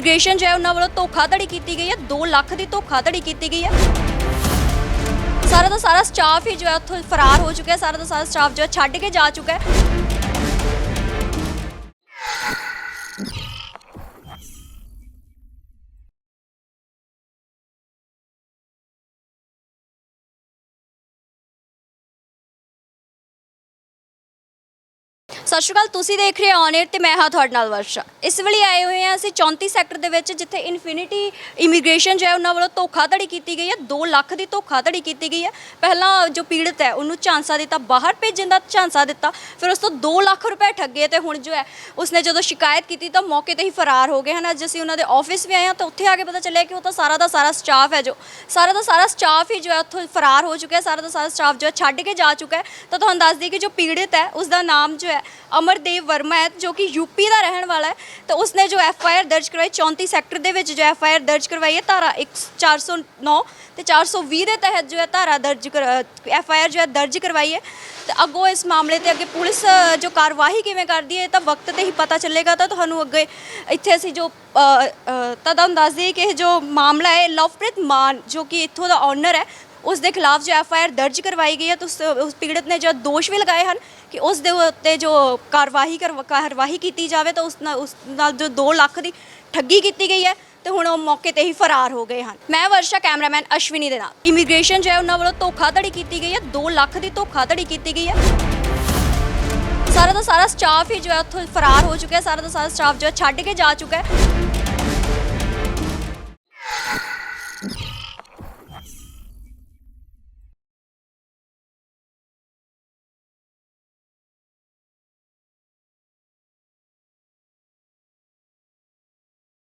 Immigration ਜੋ ਹੈ ਉਹਨਾਂ ਵੱਲੋਂ ਧੋਖਾਧੜੀ ਕੀਤੀ ਗਈ ਹੈ। 2 ਲੱਖ ਦੀ ਧੋਖਾਧੜੀ ਕੀਤੀ ਗਈ ਹੈ। ਸਾਰਾ ਦਾ ਸਾਰਾ ਸਟਾਫ ਹੀ ਜੋ ਹੈ ਉੱਥੋਂ ਫਰਾਰ ਹੋ ਚੁੱਕਿਆ ਸਾਰਾ ਦਾ ਸਾਰਾ ਸਟਾਫ ਜੋ ਹੈ ਛੱਡ ਕੇ ਜਾ ਚੁੱਕਾ ਹੈ। ਸਤਿ ਸ਼੍ਰੀ ਅਕਾਲ, ਤੁਸੀਂ ਦੇਖ ਰਹੇ ਹੋ ਔਨ 에ਅਰ ਤੇ ਮੈਂ ਹਾਂ ਤੁਹਾਡੇ ਨਾਲ ਵਰਸ਼ਾ। ਇਸ ਵੇਲੇ ਆਏ ਹੋਏ ਹਾਂ ਅਸੀਂ 34 ਸੈਕਟਰ ਦੇ ਵਿੱਚ, ਜਿੱਥੇ ਇਨਫਿਨਿਟੀ ਇਮੀਗ੍ਰੇਸ਼ਨ ਜੋ ਹੈ ਉਹਨਾਂ ਵੱਲੋਂ ਧੋਖਾਧੜੀ ਕੀਤੀ ਗਈ ਹੈ। 2 ਲੱਖ ਦੀ ਧੋਖਾਧੜੀ ਕੀਤੀ ਗਈ ਹੈ। ਪਹਿਲਾਂ ਜੋ ਪੀੜਤ ਹੈ, ਉਹਨੂੰ ਝਾਂਸਾ ਦਿੱਤਾ, ਬਾਹਰ ਭੇਜਣ ਦਾ ਝਾਂਸਾ ਦਿੱਤਾ। ਫਿਰ ਉਸ ਤੋਂ 2 ਲੱਖ ਰੁਪਏ ਠੱਗੇ ਤੇ ਹੁਣ ਜੋ ਹੈ, ਉਸਨੇ ਜਦੋਂ ਸ਼ਿਕਾਇਤ ਕੀਤੀ ਤਾਂ ਮੌਕੇ ਤੇ ਹੀ ਫਰਾਰ ਹੋ ਗਏ ਹਨ। ਅੱਜ ਅਸੀਂ ਉਹਨਾਂ ਦੇ ਆਫਿਸ ਵੀ ਆਏ ਹਾਂ ਤਾਂ ਉੱਥੇ ਆ ਕੇ ਪਤਾ ਚੱਲਿਆ ਕਿ ਉਹ ਤਾਂ ਸਾਰਾ ਦਾ ਸਾਰਾ ਸਟਾਫ ਹੈ ਜੋ। ਸਾਰਾ ਦਾ ਸਾਰਾ ਸਟਾਫ ਹੀ ਜੋ ਹੈ ਉੱਥੋਂ ਫਰਾਰ ਹੋ ਚੁੱਕਿਆ ਸਾਰਾ ਦਾ ਸਾਰਾ ਸਟਾਫ ਜੋ ਹੈ ਛੱਡ ਕੇ ਜਾ ਚੁੱਕਾ ਹੈ। ਤਾਂ ਤੁਹਾਨੂੰ ਦੱਸ ਦਈਏ ਕਿ ਜੋ ਪੀੜਤ ਹੈ ਉਸ ਦਾ ਨਾਮ ਜੋ ਹੈ ਅਮਰਦੇਵ ਵਰਮਾ ਹੈ, ਜੋ ਕਿ ਯੂਪੀ ਦਾ ਰਹਿਣ ਵਾਲਾ ਹੈ। ਤਾਂ ਉਸਨੇ ਜੋ ਐਫ ਆਈ ਆਰ ਦਰਜ ਕਰਵਾਈ 34 ਸੈਕਟਰ ਦੇ ਵਿੱਚ ਜੋ ਐਫ ਆਈ ਆਰ ਦਰਜ ਕਰਵਾਈ ਹੈ, ਧਾਰਾ 409 ਤੇ 420 ਦੇ ਤਹਿਤ ਜੋ ਹੈ, ਧਾਰਾ ਦਰਜ ਐਫ ਆਈ ਆਰ ਜੋ ਹੈ, ਦਰਜ ਕਰਵਾਈ ਹੈ। ਤੇ ਅੱਗੋਂ ਇਸ ਮਾਮਲੇ ਤੇ ਅੱਗੇ ਪੁਲਿਸ ਜੋ ਕਾਰਵਾਈ ਕਿਵੇਂ ਕਰਦੀ ਹੈ, ਇਹ ਤਾਂ ਵਕਤ ਤੇ ਹੀ ਪਤਾ ਚੱਲੇਗਾ। ਤਾਂ ਤੁਹਾਨੂੰ ਅੱਗੇ ਇੱਥੇ ਅਸੀਂ ਜੋ ਤਾਂ ਤੁਹਾਨੂੰ ਦੱਸ ਦਈਏ ਕਿ ਇਹ ਜੋ ਮਾਮਲਾ ਹੈ ਲਵਪ੍ਰੀਤ ਮਾਨ, ਜੋ ਕਿ ਇੱਥੋਂ ਦਾ ਓਨਰ ਹੈ ਉਸ ਦੇ ਖਿਲਾਫ ਜੋ ਐਫ ਆਈ ਆਰ ਦਰਜ ਕਰਵਾਈ ਗਈ ਹੈ, ਤਾਂ ਉਸ ਉਸ ਪੀੜਤ ਨੇ ਜੋ ਦੋਸ਼ ਵੀ ਲਗਾਏ ਹਨ ਕਿ ਉਸ ਦੇ ਉੱਤੇ ਜੋ ਕਾਰਵਾਈ ਕਰਵਾ- ਕਾਰਵਾਈ ਕੀਤੀ ਜਾਵੇ, ਤਾਂ ਉਸ ਨਾਲ ਉਸ ਨਾਲ ਜੋ 2 ਲੱਖ ਦੀ ਠੱਗੀ ਕੀਤੀ ਗਈ ਹੈ, ਤੇ ਹੁਣ ਉਹ ਮੌਕੇ ਤੇ ਹੀ ਫਰਾਰ ਹੋ ਗਏ ਹਨ। ਮੈਂ ਵਰਸ਼ਾ, ਕੈਮਰਾਮੈਨ ਅਸ਼ਵਨੀ ਦੇ ਨਾਲ। ਇਮੀਗ੍ਰੇਸ਼ਨ ਜੋ ਹੈ, ਉਹਨਾਂ ਵੱਲੋਂ ਧੋਖਾਧੜੀ ਕੀਤੀ ਗਈ ਹੈ 2 ਲੱਖ ਦੀ ਧੋਖਾਧੜੀ ਕੀਤੀ ਗਈ ਹੈ। ਸਾਰਾ ਦਾ ਸਾਰਾ ਸਟਾਫ ਹੀ ਜੋ ਹੈ, ਉੱਥੋਂ ਫਰਾਰ ਹੋ ਚੁੱਕਿਆ ਹੈ, ਸਾਰਾ ਦਾ ਸਾਰਾ ਸਟਾਫ ਜੋ ਹੈ, ਛੱਡ ਕੇ ਜਾ ਚੁੱਕਾ ਹੈ।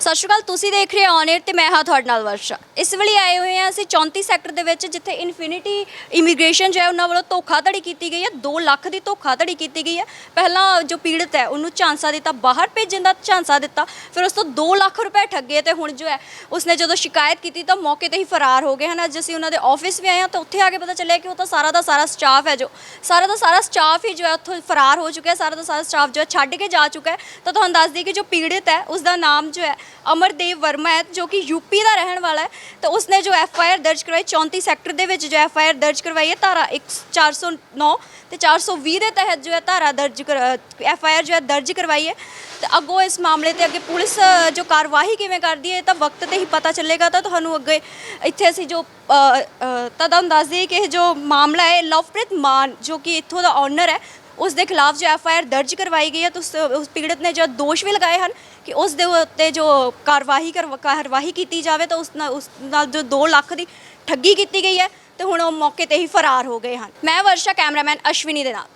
ਸਤਿ ਸ਼੍ਰੀ ਅਕਾਲ, ਤੁਸੀਂ ਦੇਖ ਰਹੇ ਹੋ ਔਨ 에ਅਰ ਤੇ ਮੈਂ ਹਾਂ ਤੁਹਾਡੇ ਨਾਲ ਵਰਸ਼ਾ। ਇਸ ਵੇਲੇ ਆਏ ਹੋਏ ਹਾਂ ਅਸੀਂ 34 ਸੈਕਟਰ ਦੇ ਵਿੱਚ, ਜਿੱਥੇ ਇਨਫਿਨਿਟੀ ਇਮੀਗ੍ਰੇਸ਼ਨ ਜੋ ਹੈ ਉਹਨਾਂ ਵੱਲੋਂ ਧੋਖਾਧੜੀ ਕੀਤੀ ਗਈ ਹੈ। 2 ਲੱਖ ਦੀ ਧੋਖਾਧੜੀ ਕੀਤੀ ਗਈ ਹੈ। ਪਹਿਲਾਂ ਜੋ ਪੀੜਤ ਹੈ, ਉਹਨੂੰ ਝਾਂਸਾ ਦਿੱਤਾ, ਬਾਹਰ ਭੇਜਣ ਦਾ ਝਾਂਸਾ ਦਿੱਤਾ। ਫਿਰ ਉਸ ਤੋਂ 2 ਲੱਖ ਰੁਪਏ ਠੱਗੇ ਤੇ ਹੁਣ ਜੋ ਹੈ, ਉਸਨੇ ਜਦੋਂ ਸ਼ਿਕਾਇਤ ਕੀਤੀ ਤਾਂ ਮੌਕੇ ਤੇ ਹੀ ਫਰਾਰ ਹੋ ਗਏ ਹਨ। ਅੱਜ ਅਸੀਂ ਉਹਨਾਂ ਦੇ ਆਫਿਸ ਵੀ ਆਏ ਹਾਂ, ਤਾਂ ਉੱਥੇ ਆ ਕੇ ਪਤਾ ਚੱਲਿਆ ਕਿ ਉਹ ਤਾਂ ਸਾਰਾ ਦਾ ਸਾਰਾ ਸਟਾਫ ਹੈ ਜੋ। ਸਾਰਾ ਦਾ ਸਾਰਾ ਸਟਾਫ ਹੀ ਜੋ ਹੈ ਉੱਥੋਂ ਫਰਾਰ ਹੋ ਚੁੱਕਿਆ ਸਾਰਾ ਦਾ ਸਾਰਾ ਸਟਾਫ ਜੋ ਹੈ ਛੱਡ ਕੇ ਜਾ ਚੁੱਕਾ ਹੈ। ਤਾਂ ਤੁਹਾਨੂੰ ਦੱਸ ਦਈਏ ਕਿ ਜੋ ਪੀੜਤ ਹੈ ਉਸ ਦਾ ਨਾਮ ਜੋ ਹੈ ਅਮਰਦੇਵ ਵਰਮਾ ਹੈ, ਜੋ ਕਿ ਯੂਪੀ ਦਾ ਰਹਿਣ ਵਾਲਾ ਹੈ। ਤਾਂ ਉਸਨੇ ਜੋ ਐਫ ਆਈ ਆਰ ਦਰਜ ਕਰਵਾਈ 34 ਸੈਕਟਰ ਦੇ ਵਿੱਚ ਜੋ ਐਫ ਆਈ ਆਰ ਦਰਜ ਕਰਵਾਈ ਹੈ, ਧਾਰਾ 409 ਤੇ 420 ਦੇ ਤਹਿਤ ਜੋ ਹੈ ਧਾਰਾ ਦਰਜ ਐਫ ਆਈ ਆਰ ਜੋ ਹੈ ਦਰਜ ਕਰਵਾਈ ਹੈ। ਤੇ ਅੱਗੋਂ ਇਸ ਮਾਮਲੇ ਤੇ ਅੱਗੇ ਪੁਲਿਸ ਜੋ ਕਾਰਵਾਈ ਕਿਵੇਂ ਕਰਦੀ ਹੈ, ਇਹ ਤਾਂ ਵਕਤ ਤੇ ਹੀ ਪਤਾ ਚੱਲੇਗਾ। ਤਾਂ ਤੁਹਾਨੂੰ ਅੱਗੇ ਇੱਥੇ ਅਸੀਂ ਜੋ ਤਾਂ ਤੁਹਾਨੂੰ ਦੱਸ ਦਈਏ ਕਿ ਇਹ ਜੋ ਮਾਮਲਾ ਹੈ ਲਵਪ੍ਰੀਤ ਮਾਨ, ਜੋ ਕਿ ਇੱਥੋਂ ਦਾ ਓਨਰ ਹੈ ਉਸ ਦੇ ਖਿਲਾਫ ਜੋ ਐਫ ਆਈ ਆਰ ਦਰਜ ਕਰਵਾਈ ਗਈ ਹੈ, ਤਾਂ ਉਸ ਉਸ ਪੀੜਤ ਨੇ ਜੋ ਦੋਸ਼ ਵੀ ਲਗਾਏ ਹਨ ਕਿ ਉਸ ਦੇ ਉੱਤੇ ਜੋ ਕਾਰਵਾਈ ਕਰਵਾ- ਕਾਰਵਾਈ ਕੀਤੀ ਜਾਵੇ, ਤਾਂ ਉਸ ਨਾਲ ਉਸ ਨਾਲ ਜੋ 2 ਲੱਖ ਦੀ ਠੱਗੀ ਕੀਤੀ ਗਈ ਹੈ, ਤੇ ਹੁਣ ਉਹ ਮੌਕੇ ਤੇ ਹੀ ਫਰਾਰ ਹੋ ਗਏ ਹਨ। ਮੈਂ ਵਰਸ਼ਾ, ਕੈਮਰਾਮੈਨ ਅਸ਼ਵਨੀ ਦੇ ਨਾਲ।